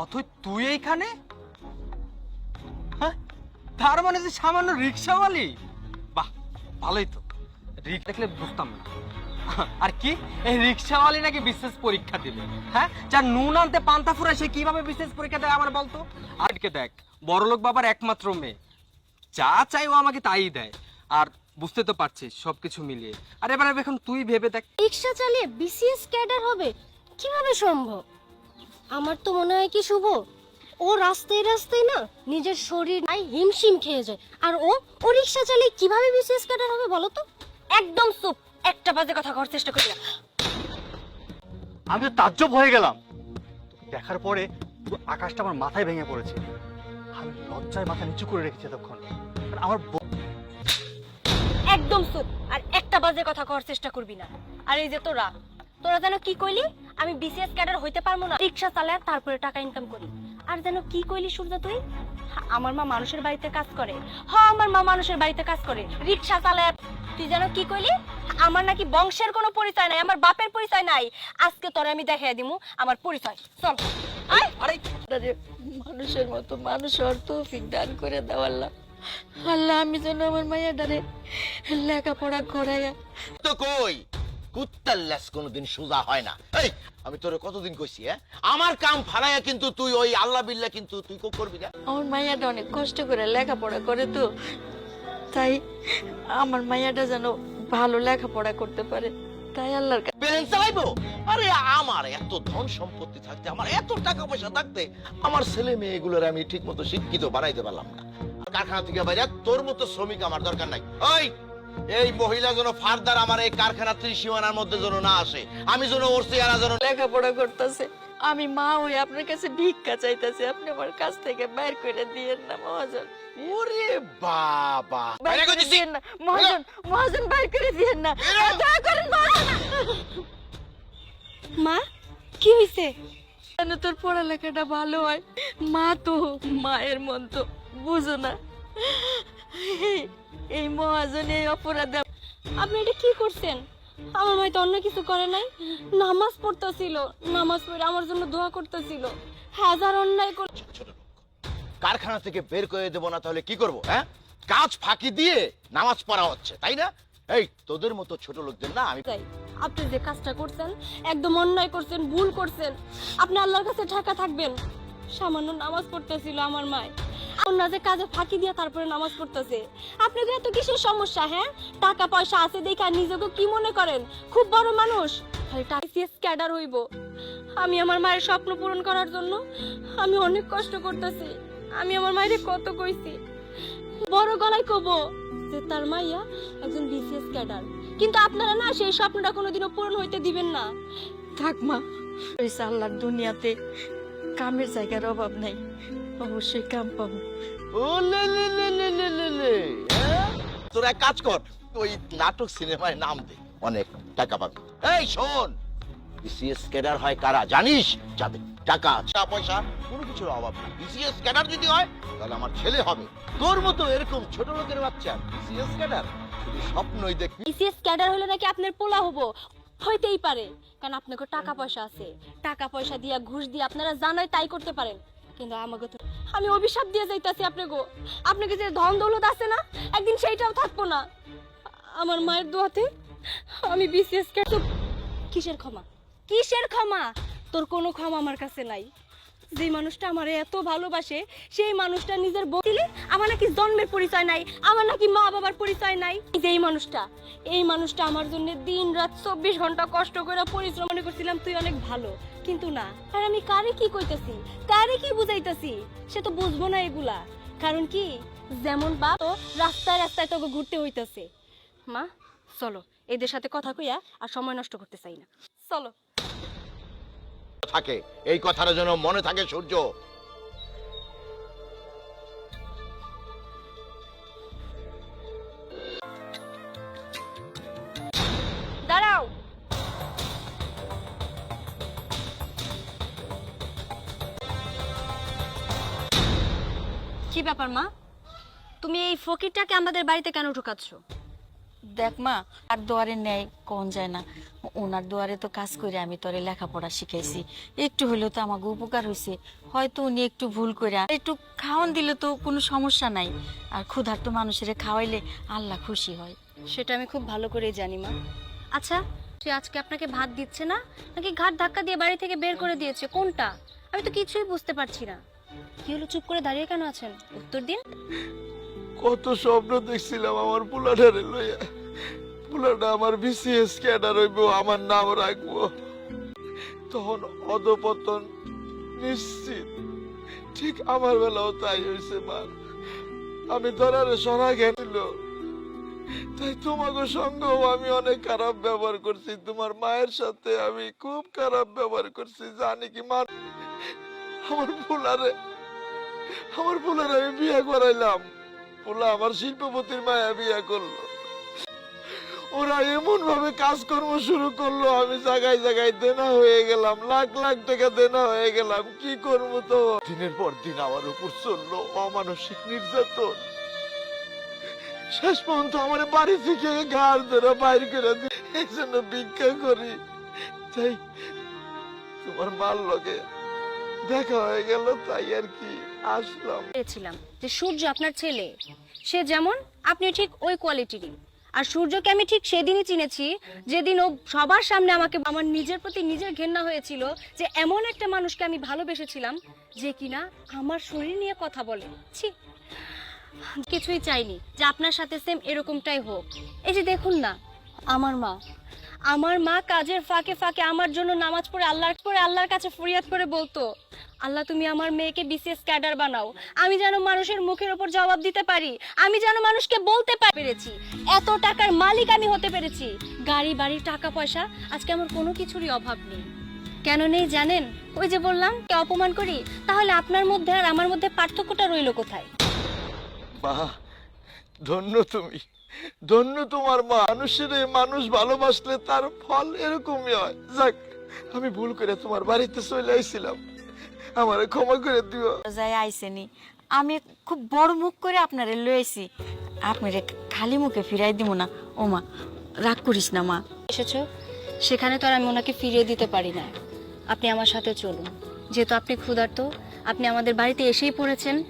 অথই তুই এইখানে? হ্যাঁ? তার মানে যে সামান্য রিক্সাওয়ালি? বাহ, ভালোই তো। রিক্সা দেখলে বুঝতাম না। আর কি? এই রিক্সাওয়ালি নাকি বিশেষ পরীক্ষা দিবে। হ্যাঁ? যার নুন আনতে পান্তা ফুরায়, সে কীভাবে বিশেষ পরীক্ষা দেয় আমার বলতো? আজকে দেখ, বড়লোক বাবার একমাত্র মেয়ে। যা চাই ও আমাকে তাই দেয়। আর বুঝতে তো পারছিস, সবকিছু মিলিয়ে। আর এবার এখন তুই ভেবে দেখ রিক্সা চালিয়ে বিসিএস ক্যাডার হবে, কীভাবে সম্ভব? আমার তো মনে হয় কি শুভ? ও রাস্তায় রাস্তায় না নিজের শরীর নাই হিমশিম খেয়ে যায়। আর ও ও রিক্সা চালিয়ে কীভাবে বিসিএস ক্যাডার হবে বলো তো? একদম চুপ। একটা বাজে কথা করার চেষ্টা করি না আমি তো তাজ্জব হয়ে গেলাম। দেখার পরে পুরো আকাশটা আমার মাথায় ভেঙে পড়েছে। আমি লজ্জায় মাথা নিচু করে রেখেছি আর আমার একদম চুপ। আর একটা বাজে কথা করার চেষ্টা করবি না। আর এই যে তোরা তোরা যেন কি কইলি? আমি বিসিএস ক্যাডার হইতে পারব না। রিক্সা চালায় তারপরে টাকা ইনকাম করি। আর যেন কি কইলি সূর্য তুই? আমার মা মানুষের বাড়িতে কাজ করে। হ আমার মা মানুষের বাড়িতে কাজ করে। রিক্সা চালায়। তুই যেন কি কইলি? আমার নাকি বংশের কোনো পরিচয় নাই আমার বাপের পরিচয় নাই। আজকে তোরে আমি দেখাই দিমু আমার পরিচয়। চল। আয়। আরে মানুষের মতো মানুষ তৌফিক দান করে দাও আল্লাহ। আল্লাহ আমি যেন আমার মায়ের লেখাপড়া করাইয়া তো কই? কুত্তার ল্যাস কোনোদিন সোজা হয় না। এই আমি তোরে কতদিন কইছি হ্যাঁ? আমার কাম ফালাইয়া কিন্তু তুই ওই আল্লাহ বিল্লাহ কিন্তু তুই কো করবি না। আমার মাইয়াটা অনেক কষ্ট করে লেখাপড়া করে তো। তাই আমার মাইয়াটা যেন ভালো লেখাপড়া করতে পারে। তাই আল্লাহর কাছে প্লেন চালাইবো? আরে আমার এত ধন সম্পত্তি থাকতে আমার এত টাকা পয়সা থাকতে আমার ছেলে মেয়েগুলোর আমি ঠিক মতো শিক্ষিত বানাইতে পারলাম না। কারখানা থেকে বাইরে তোর মতো শ্রমিক আমার দরকার নাই। ওই এই মহিলা যেন ফারদার আমার এই কারখানা ত্রিসীমানার মধ্যে যেন না আসে। আমি যেন ওর চেহারা যেন লেখাপড়া করতেছে। আমি মা হয়ে আপনার কাছে ভিক্ষা চাইতেছি। আপনি আমার কাছ থেকে বাইর করে দিয়েন না মহাজন। ওরে বাবা। বাইর করে করে দিয়েন না মহাজন মহাজন বাইর করে দিয়েন না। দয়া করেন মহাজন। মা কি হইছে? যেন তোর পড়ালেখাটা ভালো হয়। মা তো মায়ের মন তো বুঝো না। এই- মহাজন এই অপরাধে আপনি এটা কি করছেন? আমার ভাই তো অন্য কিছু করে নাই। নামাজ পড়তেছিল। নামাজ পড়ে আমার জন্য দোয়া করতেছিল। হাজার অন্যায় করে কারখানা থেকে বের করে দেবো না তাহলে কি করব হ্যাঁ? কাজ ফাঁকি দিয়ে নামাজ পড়া হচ্ছে তাই না? এই তোদের মতো ছোট লোকদের না আমি আপনি যে কাজটা করছেন একদম অন্যায় করছেন ভুল করছেন আপনি আল্লাহর কাছে ঢাকা থাকবেন। সামান্য নামাজ পড়তেছিল আমার মায়। অন্য যে কাজে ফাঁকি দিয়ে তারপরে নামাজ পড়তেছে। আপনাদের এত কিসের সমস্যা হ্যাঁ? টাকা পয়সা আছে দেখা নিজেকে কি মনে করেন? খুব বড় মানুষ। ক্যাডার হইব। আমি আমার মায়ের স্বপ্ন পূরণ করার জন্য আমি অনেক কষ্ট করতেছি। আমি আমার মায়ের কত কইছি। বড় গলায় কব যে তার মাইয়া একজন বিসিএস ক্যাডার কিন্তু আপনারা না সেই স্বপ্নটা কোনোদিনও পূরণ হইতে দিবেন না। থাক মা আল্লাহর দুনিয়াতে কামের জায়গার অভাব নাই। অবশ্যই কাম পাবো। ও লে লে লে লে লে লে লে, হ্যাঁ? তোরা এক কাজ কর ওই নাটক সিনেমায় নাম দে। অনেক টাকা পাবি। এই শোন! বিসিএস ক্যাডার হয় কারা জানিস? যাদের টাকা টাকা পয়সা কোনো কিছুর অভাব না। বিসিএস ক্যাডার যদি হয় তাহলে আমার ছেলে হবে। তোর মতো এরকম ছোট লোকের বাচ্চা বিসিএস ক্যাডার শুধু স্বপ্নই দেখবি। বিসিএস ক্যাডার হলে নাকি আপনার পোলা হব। হইতেই পারে। কারণ আপনাকে টাকা পয়সা আছে। টাকা পয়সা দিয়া, ঘুষ দিয়ে আপনারা জানাই তাই করতে পারেন। কিন্তু আমাকে তো আমি অভিশাপ দিয়ে যাইতাছি আপনাকে। আপনাকে যে ধন দৌলত আছে না, একদিন সেইটাও থাকব না। আমার মায়ের দোয়াতে আমি বিসিএস কিসের ক্ষমা? কিসের ক্ষমা? তোর কোনো ক্ষমা আমার কাছে নাই। যে মানুষটা আমার এত ভালোবাসে, সেই মানুষটা নিজের বকিলে আমার নাকি জন্মের পরিচয় নাই, আমার নাকি মা বাবার পরিচয় নাই। এই যে এই মানুষটা এই মানুষটা আমার জন্য দিন রাত চব্বিশ ঘণ্টা কষ্ট করে পরিশ্রম করছিলাম, তুই অনেক ভালো। কিন্তু না, আর আমি কারে কি কইতাছি? কারে কি বুঝাইতাছি? সে তো বুঝব না এগুলা। কারণ কি, যেমন বা তো রাস্তায় রাস্তায় তোকে ঘুরতে হইতাছে। মা, চলো, এদের সাথে কথা কইয়া আর সময় নষ্ট করতে চাই না। চলো। থাকে। এই কথাটা যেন মনে থাকে, সূর্য। দাঁড়াও। কি ব্যাপার মা? তুমি এই ফকিরটাকে আমাদের বাড়িতে কেন ঢুকাচ্ছ? দেখ মা আর দুয়ারে নেয় কোন যায় না। ওনার দুয়ারে তো কাজ করে আমি তোরে লেখাপড়া শিখাইছি। একটু হলেও তো আমাকে উপকার হয়েছে হয়তো উনি একটু ভুল করে একটু খাওয়ান দিলে তো কোনো সমস্যা নাই। আর ক্ষুধার্ত মানুষের খাওয়াইলে আল্লাহ খুশি হয়। সেটা আমি খুব ভালো করেই জানি মা। আচ্ছা সে আজকে আপনাকে ভাত দিচ্ছে না? নাকি ঘাট ধাক্কা দিয়ে বাড়ি থেকে বের করে দিয়েছে? কোনটা? আমি তো কিছুই বুঝতে পারছি না। কি হলো চুপ করে দাঁড়িয়ে কেন আছেন? উত্তর দিন। কত স্বপ্ন দেখছিলাম আমার পোলাটারে লইয়া। পোলাটা আমার বিসিএস ক্যাডার হইব, আমার নাম রাখব। তখন অধপতন নিশ্চিত, ঠিক আমার বেলাও তাই হয়েছে মা। আমি ধরারে সরা গেছিল তাই তোমাকে সঙ্গেও আমি অনেক খারাপ ব্যবহার করছি। তোমার মায়ের সাথে আমি খুব খারাপ ব্যবহার করছি, জানি কি, মা। আমার পোলারে আমার পোলারে আমি বিয়ে করাইলাম। পোলা আমার শিল্পপতির মায়া বিয়ে করল। ওরা এমন ভাবে কাজকর্ম শুরু করল, আমি জায়গায় জায়গায় দেনা হয়ে গেলাম, লাখ লাখ টাকা দেনা হয়ে গেলাম, কি করব তো? দিনের পর দিন আমার উপর চলল অমানসিক নির্যাতন। শেষ পর্যন্ত আমার বাড়ি থেকে ঘাড় ধরে বাইর করে দিই এই জন্য ভিক্ষা করি। তাই তোমার মার লগে দেখা হয়ে গেল, তাই আর কি, আসলাম। যে সূর্য আপনার ছেলে, সে যেমন আপনি ঠিক ওই কোয়ালিটিরই আর সূর্যকে আমি ঠিক সেদিনই চিনেছি, যেদিন ও সবার সামনে আমাকে, আমার নিজের প্রতি নিজের ঘেন্না হয়েছিল যে এমন একটা মানুষকে আমি ভালোবেসেছিলাম যে কিনা আমার শরীর নিয়ে কথা বলে। ছি, কিছুই চাইনি যে আপনার সাথে সেম এরকমটাই হোক। এই যে দেখুন না, আমার মা আমার মা কাজের ফাঁকে ফাঁকে আমার জন্য নামাজ পড়ে আল্লাহর পরে আল্লাহর কাছে ফরিয়াদ করে বলতো আল্লাহ, তুমি আমার মেয়েকে বিসিএস ক্যাডার বানাও। আমি যেন মানুষের মুখের ওপর জবাব দিতে পারি। আমি যেন মানুষকে বলতে পেরেছি। এত টাকার মালিক আমি হতে পেরেছি। গাড়ি, বাড়ি, টাকা, পয়সা, আজকে আমার কোনো কিছুরই অভাব নেই। কেন নেই জানেন? ওই যে বললাম, কে অপমান করি, তাহলে আপনার মধ্যে আর আমার মধ্যে পার্থক্যটা রইল কোথায়? মা, ধন্য তুমি। ধন্য তোমার মা। মানুষের মানুষ ভালোবাসলে তার ফল এরকমই হয়। যাক, আমি ভুল করে তোমার বাড়িতে চলে আইছিলাম। আমার ক্ষমা করে দিও। যাই আইসেনি। আমি খুব বড় মুখ করে আপনারে লয়েছি আপনারে খালি মুখে ফিরাই দিব না। ও মা, রাগ করিস না মা। এসেছ? সেখানে তো আর আমি ওনাকে ফিরিয়ে দিতে পারি না। আপনি আমার সাথে চলুন। যেহেতু আপনি ক্ষুধার্ত, আপনি আমাদের বাড়িতে এসেই পড়েছেন।